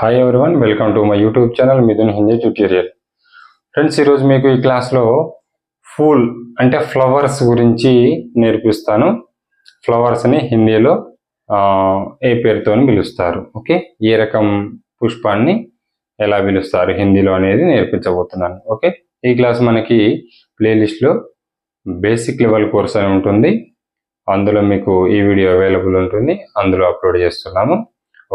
Hi everyone welcome to my YouTube channel Mithun Hindi tutorial friends ఈరోజు మీకు ఈ క్లాస్లో ఫూల్ అంటే ఫ్లవర్స్ గురించి నేర్పిస్తాను. ఫ్లవర్స్ని హిందీలో ఏ పేరుతో పిలుస్తారు ఓకే ఏ రకం పుష్పాన్ని ఎలా పిలుస్తారు హిందీలో అనేది నేర్పించబోతున్నాను ఓకే ఈ క్లాస్ మనకి ప్లేలిస్ట్లో బేసిక్ లెవెల్ కోర్స్ అని ఉంటుంది. అందులో మీకు ఈ వీడియో అవైలబుల్ ఉంటుంది. అందులో అప్లోడ్ చేస్తున్నాము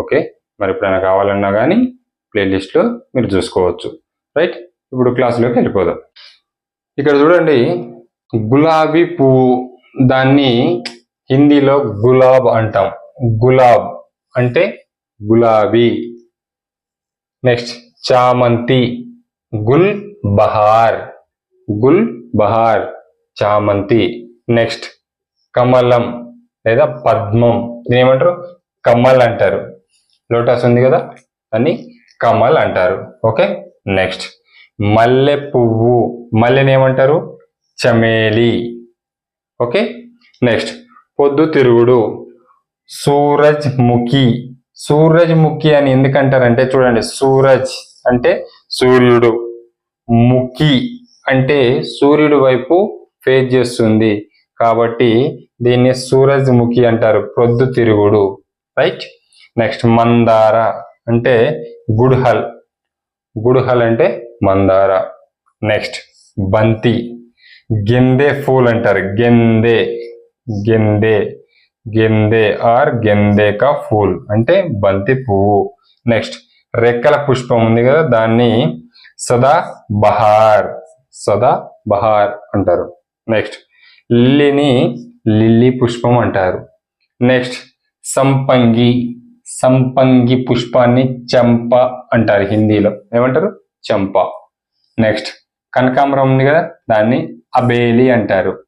ఓకే మరి ఎప్పుడైనా కావాలన్నా కానీ ప్లేలిస్ట్లో మీరు చూసుకోవచ్చు. రైట్ ఇప్పుడు క్లాసులోకి వెళ్ళిపోదాం. ఇక్కడ చూడండి గులాబీ పువ్వు. దాన్ని హిందీలో గులాబ్ అంటాం. గులాబ్ అంటే గులాబీ. నెక్స్ట్ చామంతి. గుల్ బహార్. గుల్ బహార్ చామంతి. నెక్స్ట్ కమలం లేదా పద్మం. దీని ఏమంటారు? కమల్ అంటారు. లోటస్ ఉంది కదా? దాన్ని కమల్ అంటారు. ఓకే? నెక్స్ట్. మల్లె పువ్వు. మల్లెని ఏమంటారు? చమేలి. ఓకే? నెక్స్ట్. పొద్దు తిరుగుడు. సూరజ్ ముఖి సూరజ్ ముఖి అని ఎందుకంటారంటే చూడండి సూరజ్ అంటే సూర్యుడు. ముఖి అంటే సూర్యుడు వైపు ఫేస్ చేస్తుంది. కాబట్టి దీన్ని సూరజ్ ముఖి అంటారు. ప్రొద్దు తిరుగుడు. రైట్? నెక్స్ట్ మందార అంటే గుడ్హల్. గుడ్హల్ అంటే మందార. నెక్స్ట్ బంతి. గెందే ఫూల్ అంటారు. గెందే. గెందే. గెందే ఆర్ గెందే కా ఫూల్ అంటే బంతి పువ్వు. నెక్స్ట్ రెక్కల పుష్పం ఉంది కదా దాన్ని సదా బహార్. సదా బహార్ అంటారు. నెక్స్ట్ లిల్లీని లిల్లీ పుష్పం అంటారు. నెక్స్ట్ సంపంగి. సంపంగి పుష్పాన్ని చంప అంటారు హిందీలో. ఏమంటారు? చంప. నెక్స్ట్ కనకాంబరం ఉంది కదా దాన్ని అబేలి అంటారు.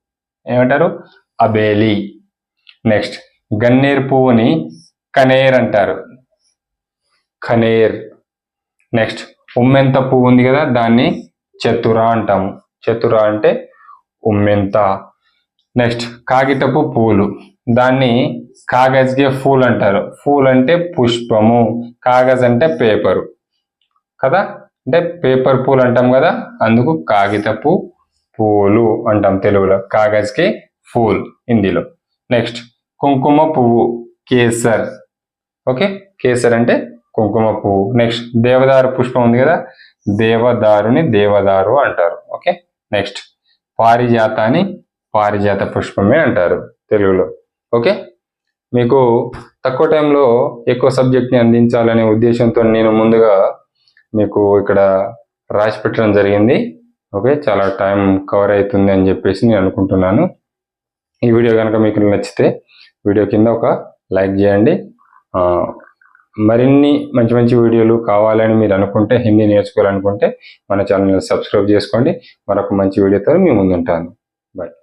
ఏమంటారు? అబేలి. నెక్స్ట్ గన్నేరు పువ్వుని కనేర్ అంటారు. కనేర్. నెక్స్ట్ ఉమ్మెంత పువ్వు ఉంది కదా దాన్ని చతుర అంటాము. చతుర అంటే ఉమ్మెంత. నెక్స్ట్ కాగితపు పూలు. దాన్ని కాగజ్కి ఫూల్ అంటారు. ఫూల్ అంటే పుష్పము కాగజ్ అంటే పేపరు. కదా? అంటే పేపర్ పూలు అంటాం కదా? అందుకు కాగితపు పూలు అంటాం తెలుగులో. కాగజ్కి ఫూల్ హిందీలో. నెక్స్ట్ కుంకుమ పువ్వు కేసర్. ఓకే? కేసర్ అంటే కుంకుమ పువ్వు. నెక్స్ట్ దేవదారు పుష్పం ఉంది కదా? దేవదారుని దేవదారు అంటారు. ఓకే? నెక్స్ట్ పారిజాతాన్ని పారిజాత పుష్పమే అంటారు తెలుగులో. ఓకే? మీకు తక్కువ టైంలో ఎక్కువ సబ్జెక్ట్ని అందించాలనే ఉద్దేశంతో నేను ముందుగా మీకు ఇక్కడ రాసి పెట్టడం జరిగింది. ఓకే? చాలా టైం కవర్ అవుతుంది అని చెప్పేసి నేను అనుకుంటున్నాను. ఈ వీడియో కనుక మీకు నచ్చితే వీడియో కింద ఒక లైక్ చేయండి. మరిన్ని మంచి మంచి వీడియోలు కావాలని మీరు అనుకుంటే హిందీ నేర్చుకోవాలనుకుంటే మన ఛానల్ని సబ్స్క్రైబ్ చేసుకోండి. మరొక మంచి వీడియోతో మీ ముందుంటాను. బాయ్